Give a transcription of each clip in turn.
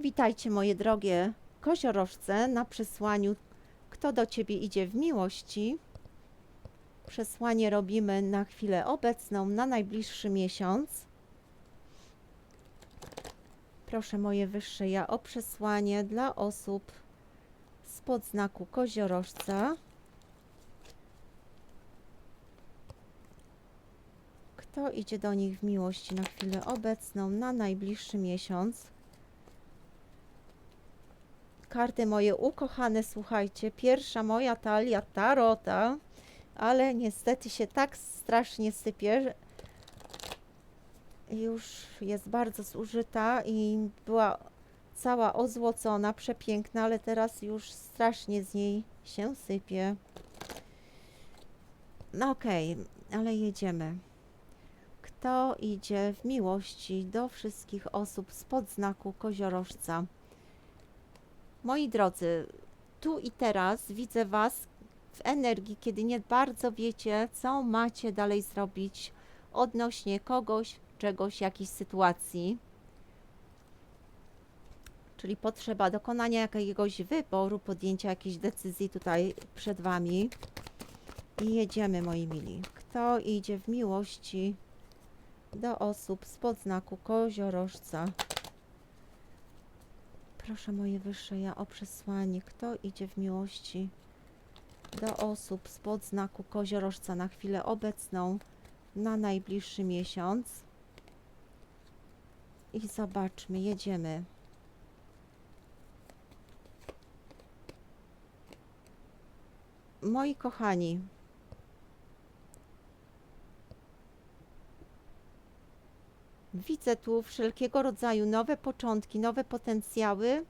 Witajcie moje drogie koziorożce na przesłaniu Kto do Ciebie idzie w miłości. Przesłanie robimy na chwilę obecną, na najbliższy miesiąc. Proszę moje wyższe ja o przesłanie dla osób spod znaku koziorożca. Kto idzie do nich w miłości na chwilę obecną, na najbliższy miesiąc? Karty moje ukochane, słuchajcie, pierwsza moja talia tarota, ale niestety się tak strasznie sypie, już jest bardzo zużyta i była cała ozłocona, przepiękna, ale teraz już strasznie z niej się sypie. No okej, ale jedziemy. Kto idzie w miłości do wszystkich osób spod znaku koziorożca? Moi drodzy, tu i teraz widzę Was w energii, kiedy nie bardzo wiecie, co macie dalej zrobić odnośnie kogoś, czegoś, jakiejś sytuacji. Czyli potrzeba dokonania jakiegoś wyboru, podjęcia jakiejś decyzji tutaj przed Wami. I jedziemy, moi mili. Kto idzie w miłości do osób spod znaku koziorożca? Proszę moje wyższe ja o przesłanie. Kto idzie w miłości do osób spod znaku koziorożca na chwilę obecną, na najbliższy miesiąc? I zobaczmy, jedziemy. Moi kochani, widzę tu wszelkiego rodzaju nowe początki, nowe potencjały,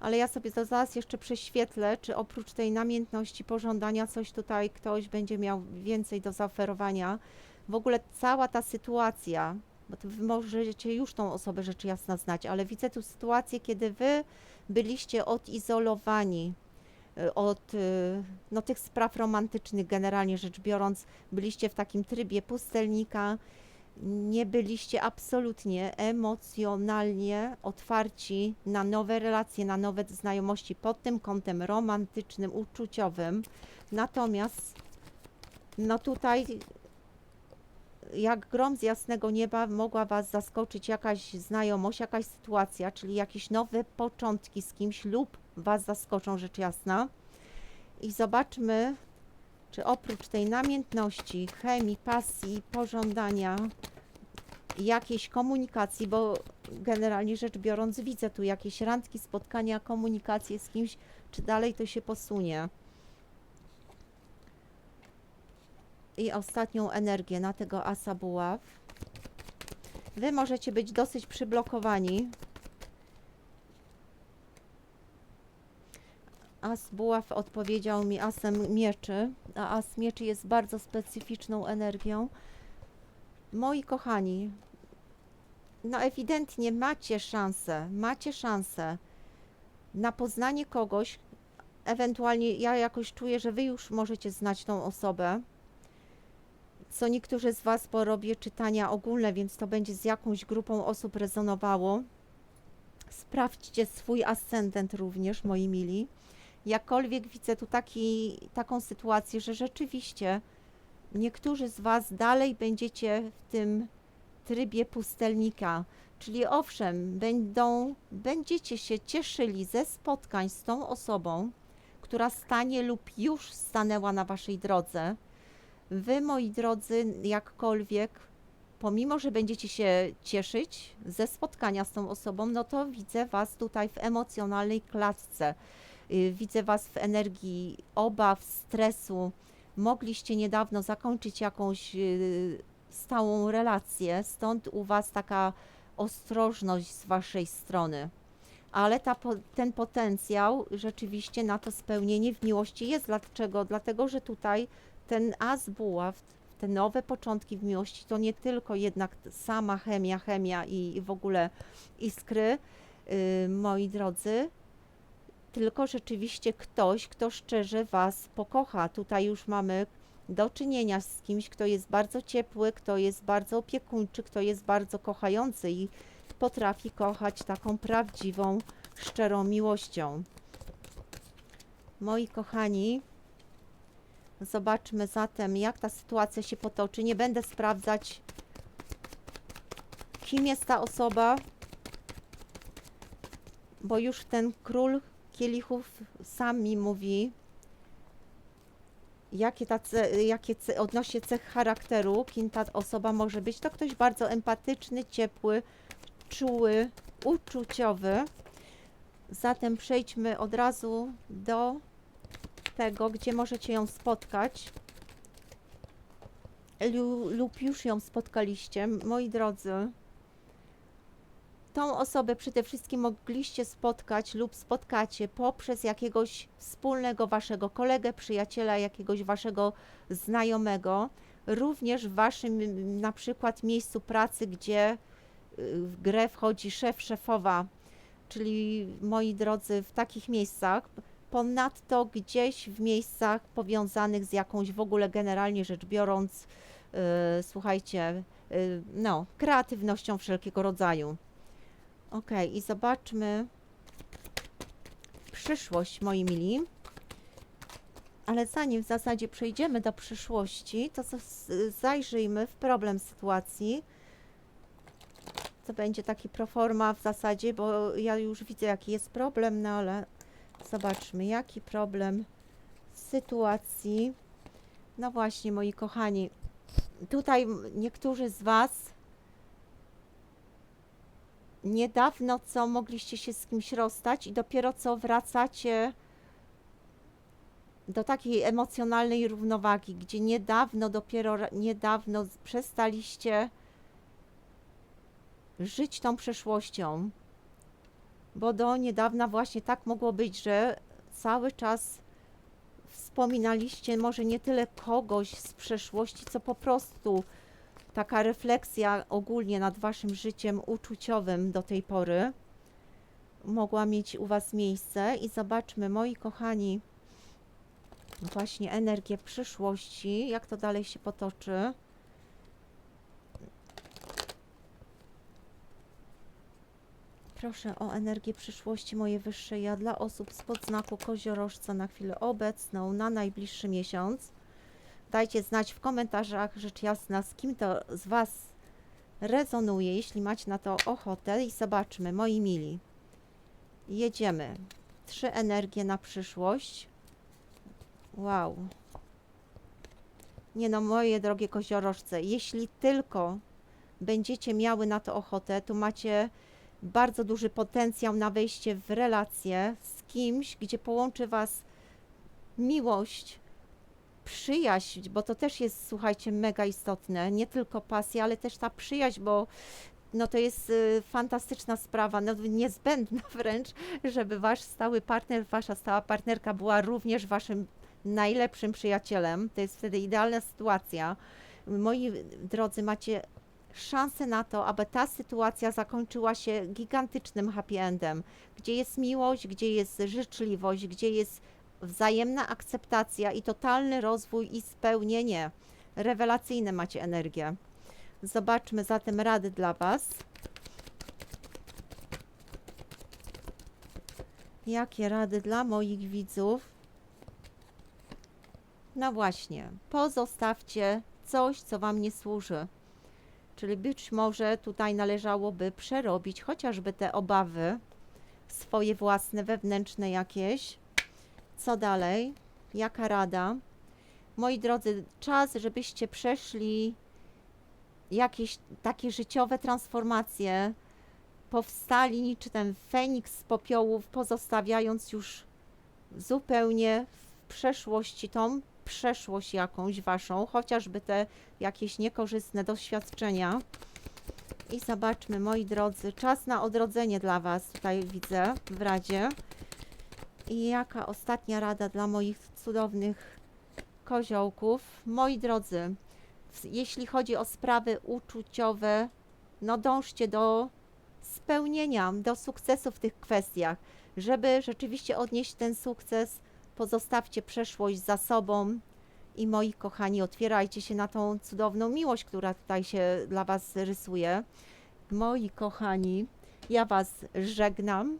ale ja sobie to zaraz jeszcze prześwietlę, czy oprócz tej namiętności pożądania coś tutaj ktoś będzie miał więcej do zaoferowania. W ogóle cała ta sytuacja, bo to wy możecie już tą osobę rzecz jasna znać, ale widzę tu sytuację, kiedy wy byliście odizolowani y, od y, no, tych spraw romantycznych, generalnie rzecz biorąc, byliście w takim trybie pustelnika, nie byliście absolutnie emocjonalnie otwarci na nowe relacje, na nowe znajomości pod tym kątem romantycznym, uczuciowym. Natomiast, no tutaj, jak grom z jasnego nieba, mogła Was zaskoczyć jakaś znajomość, jakaś sytuacja, czyli jakieś nowe początki z kimś lub Was zaskoczą, rzecz jasna. I zobaczmy, czy oprócz tej namiętności, chemii, pasji, pożądania, jakiejś komunikacji, bo generalnie rzecz biorąc widzę tu jakieś randki, spotkania, komunikacje z kimś, czy dalej to się posunie. I ostatnią energię na tego asa buław. Wy możecie być dosyć przyblokowani. As buław odpowiedział mi asem mieczy, a as mieczy jest bardzo specyficzną energią. Moi kochani, no ewidentnie macie szansę, macie szansę na poznanie kogoś, ewentualnie ja jakoś czuję, że wy już możecie znać tą osobę, co niektórzy z was porobię czytania ogólne, więc to będzie z jakąś grupą osób rezonowało. Sprawdźcie swój ascendent również, moi mili. Jakkolwiek widzę tu taki, taką sytuację, że rzeczywiście niektórzy z Was dalej będziecie w tym trybie pustelnika. Czyli owszem, będą, będziecie się cieszyli ze spotkań z tą osobą, która stanie lub już stanęła na Waszej drodze. Wy, moi drodzy, jakkolwiek, pomimo, że będziecie się cieszyć ze spotkania z tą osobą, no to widzę Was tutaj w emocjonalnej klatce. Y, Widzę Was w energii obaw, stresu. Mogliście niedawno zakończyć jakąś y, stałą relację, stąd u Was taka ostrożność z Waszej strony. Ale ta, ten potencjał rzeczywiście na to spełnienie w miłości jest. Dlaczego? Dlatego, że tutaj ten as buław, te nowe początki w miłości, to nie tylko jednak sama chemia, chemia i, i w ogóle iskry, yy, moi drodzy, tylko rzeczywiście ktoś, kto szczerze Was pokocha. Tutaj już mamy do czynienia z kimś, kto jest bardzo ciepły, kto jest bardzo opiekuńczy, kto jest bardzo kochający i potrafi kochać taką prawdziwą, szczerą miłością. Moi kochani, zobaczmy zatem, jak ta sytuacja się potoczy. Nie będę sprawdzać, kim jest ta osoba, bo już ten król kielichów sam mi mówi, jakie, ta ce, jakie ce, odnośnie cech charakteru, kim ta osoba może być. To ktoś bardzo empatyczny, ciepły, czuły, uczuciowy. Zatem przejdźmy od razu do tego, gdzie możecie ją spotkać lu, lub już ją spotkaliście. Moi drodzy, tą osobę przede wszystkim mogliście spotkać lub spotkacie poprzez jakiegoś wspólnego waszego kolegę, przyjaciela, jakiegoś waszego znajomego, również w waszym na przykład miejscu pracy, gdzie y, w grę wchodzi szef, szefowa, czyli moi drodzy, w takich miejscach. Ponadto gdzieś w miejscach powiązanych z jakąś w ogóle generalnie rzecz biorąc, yy, słuchajcie, yy, no, kreatywnością wszelkiego rodzaju. Ok, i zobaczmy przyszłość, moi mili. Ale zanim w zasadzie przejdziemy do przyszłości, to zajrzyjmy w problem sytuacji. To będzie taki proforma w zasadzie, bo ja już widzę jaki jest problem, no ale zobaczmy jaki problem sytuacji. No właśnie, moi kochani, tutaj niektórzy z Was niedawno co mogliście się z kimś rozstać i dopiero co wracacie do takiej emocjonalnej równowagi, gdzie niedawno, dopiero niedawno przestaliście żyć tą przeszłością, bo do niedawna właśnie tak mogło być, że cały czas wspominaliście może nie tyle kogoś z przeszłości, co po prostu taka refleksja ogólnie nad waszym życiem uczuciowym do tej pory mogła mieć u was miejsce i zobaczmy, moi kochani, właśnie energię przyszłości, jak to dalej się potoczy. Proszę o energię przyszłości moje wyższe ja dla osób spod znaku koziorożca na chwilę obecną, na najbliższy miesiąc. Dajcie znać w komentarzach, rzecz jasna, z kim to z Was rezonuje, jeśli macie na to ochotę. I zobaczmy, moi mili. Jedziemy. Trzy energie na przyszłość. Wow. Nie no, moje drogie koziorożce, jeśli tylko będziecie miały na to ochotę, to macie bardzo duży potencjał na wejście w relację z kimś, gdzie połączy Was miłość, przyjaźń, bo to też jest, słuchajcie, mega istotne. Nie tylko pasja, ale też ta przyjaźń, bo no to jest y, fantastyczna sprawa, no, niezbędna wręcz, żeby wasz stały partner, wasza stała partnerka była również waszym najlepszym przyjacielem. To jest wtedy idealna sytuacja. Moi drodzy, macie szansę na to, aby ta sytuacja zakończyła się gigantycznym happy endem, gdzie jest miłość, gdzie jest życzliwość, gdzie jest wzajemna akceptacja i totalny rozwój i spełnienie. Rewelacyjne macie energię. Zobaczmy zatem rady dla Was. Jakie rady dla moich widzów? No właśnie, pozostawcie coś, co Wam nie służy. Czyli być może tutaj należałoby przerobić chociażby te obawy, swoje własne, wewnętrzne jakieś. Co dalej? Jaka rada? Moi drodzy, czas, żebyście przeszli jakieś takie życiowe transformacje, powstali ten feniks z popiołów, pozostawiając już zupełnie w przeszłości tą przeszłość jakąś waszą, chociażby te jakieś niekorzystne doświadczenia. I zobaczmy, moi drodzy, czas na odrodzenie dla was tutaj widzę w Radzie. I jaka ostatnia rada dla moich cudownych koziołków? Moi drodzy, jeśli chodzi o sprawy uczuciowe, no dążcie do spełnienia, do sukcesu w tych kwestiach. Żeby rzeczywiście odnieść ten sukces, pozostawcie przeszłość za sobą i moi kochani, otwierajcie się na tą cudowną miłość, która tutaj się dla Was rysuje. moi kochani, ja Was żegnam.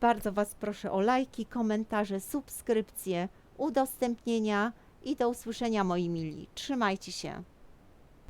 Bardzo Was proszę o lajki, komentarze, subskrypcje, udostępnienia i do usłyszenia moi mili. Trzymajcie się.